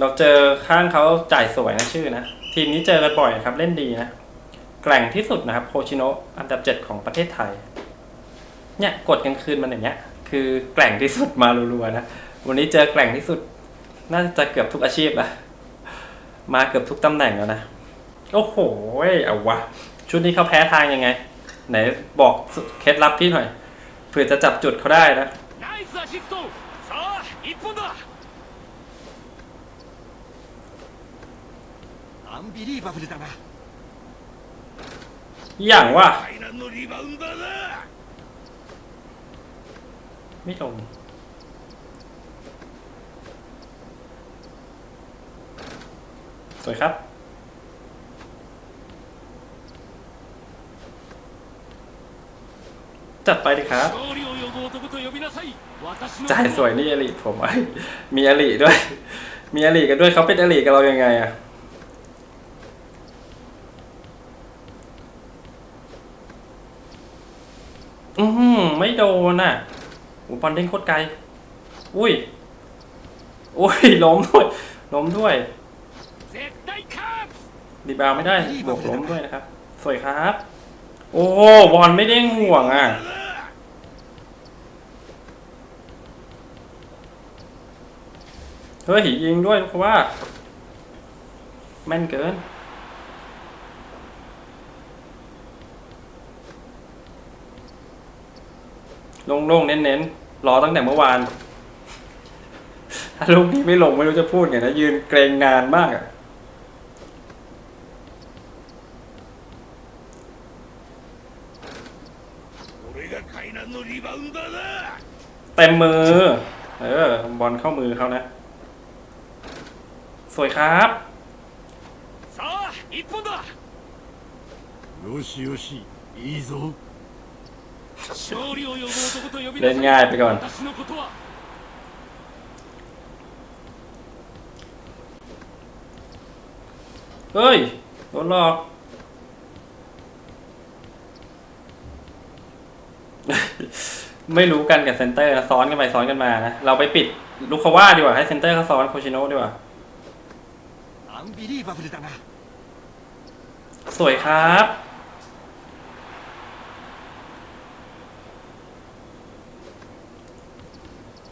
เราเจอข้างเขาจ่ายสวยนะชื่อนะ ทีมนี้เจอกันบ่อยครับ เล่นดีนะ แกร่งที่สุดนะครับโคชิโนะอันดับเจ็ดของประเทศไทย เนี่ยกดกลางคืนมันอย่างเงี้ย คือแกร่งที่สุดมารัวๆนะ วันนี้เจอแกร่งที่สุด น่าจะเกือบทุกอาชีพละมาเกือบทุกตำแหน่งแล้วนะ โอ้โหเอาวะ ชุดนี้เขาแพ้ทางยังไง ไหนบอกเคล็ดลับพี่หน่อยเผื่อจะจับจุดเขาได้นะ アシストさあ一本だアンビリーバブルだな อย่างว่า 海南のリバウンダーだ ไม่ลง สวยครับ จัดไปดิครับ 勝利を呼ぶ男と呼びなさい私の จ่ายสวยนี่อลิผมไอ้ยมีอลิด้วย มีอลิกันด้วยเขาเป็นอลิกับเรายังไงอะ อืมไม่โดนอะหูบอลเด้งโคตรไกล อุ้ย อุ้ยล้มด้วยล้มด้วยดีบาไม่ได้บวกล้มด้วยนะครับ สวยครับ โอ้บอลไม่เด้งห่วงอะเฮ้ยยิงด้วยเพราะว่า แม่นเกิน โล่งๆเน้นๆ รอตั้งแต่เมื่อวาน ถ้าลูกนี้ไม่ลงไม่รู้จะพูดไงนะ ยืนเกรงงานมากอะ 俺が海南のリバウンダーだ เต็มมือ เออ บอลเข้ามือเขานะ สวยครับ さあ一本だよしよしいいぞ เล่นง่ายไปก่อน เฮ้ยโดนหลอก ไม่รู้กันกับเซนเตอร์นะซ้อนกันไปซ้อนกันมานะ เราไปปิดลูกคาว่าดีกว่า ให้เซนเตอร์เขาซ้อนโคชิโนะดีกว่า สวยครับ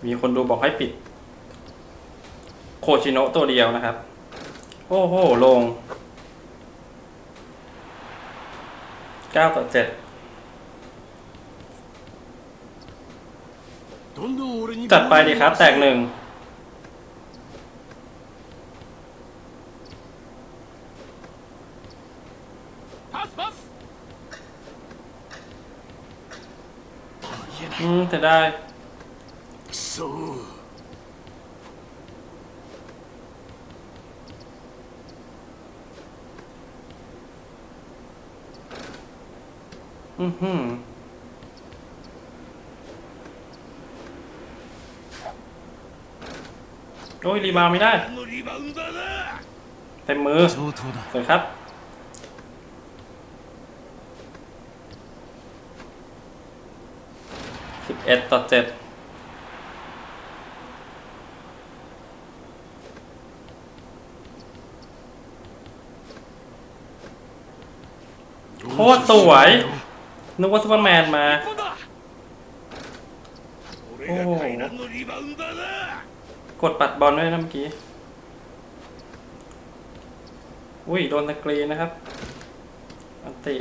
มีคนดูบอกให้ปิด โคชิโนะตัวเดียวนะครับ โอ้โห ลงเก้าต่อเจ็ดจัดไปดีครับ แตกหนึ่งอืมจะได้ สู้ อือหือโอ้ยรีบาวไม่ได้ เต็มมือสวัสดีครับสิบเอ็ดต่อเจ็ด โคตรสวย นึกว่าซูเปอร์แมนมา โอ้กดปัดบอลด้วยนะเมื่อกี้ อุ้ย โดนตะกรีนะครับ อันตี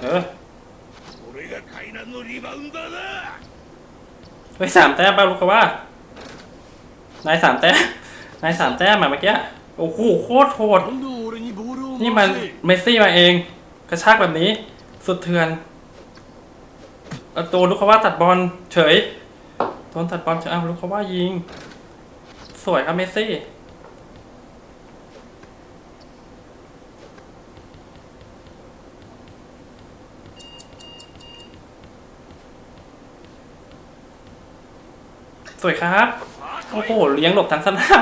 เออเฮ้ยสามแต้มป่ะลูกว่า นายสามแต้ม นายสามแต้มมาเมื่อกี้ โอ้โห โคตรโหด นี่มัน回せเมสซี่มาเอง กระชากแบบนี้ สุดเถื่อนเอาตัวลูกเขาว่าตัดบอลเฉยโดนตัดบอลเฉยอ้าวลูกเขาว่ายิง สวยครับเมสซี่สวยครับ โอ้โห เลี้ยงหลบทั้งสนาม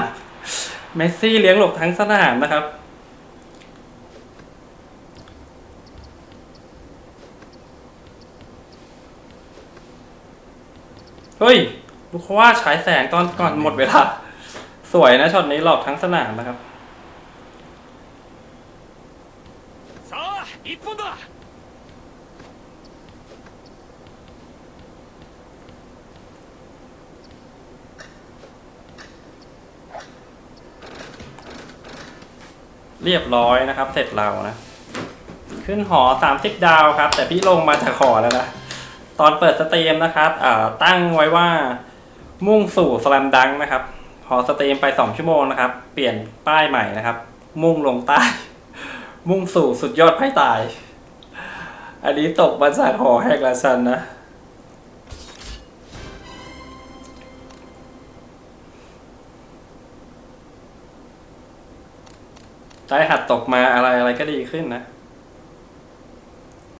เมสซี่เลี้ยงหลบทั้งสนามนะครับ เฮ้ยลูกว่าฉายแสงตอนก่อนหมดเวลา สวยนะช็อตนี้หลอกทั้งสนามนะครับเรียบร้อยนะครับ เสร็จเรานะ ขึ้นหอสามสิบดาวครับ แต่พี่ลงมาจากหอแล้วนะ ตอนเปิดสตรีมนะครับตั้งไว้ว่ามุ่งสู่สแลมดังนะครับ พอสตรีมไปสองชั่วโมงนะครับ เปลี่ยนป้ายใหม่นะครับ มุ่งลงใต้ มุ่งสู่สุดยอดไพ่ตาย อันนี้ตกมาจากหอแหกลาชันนะ ได้หัดตกมาอะไรอะไรก็ดีขึ้นนะ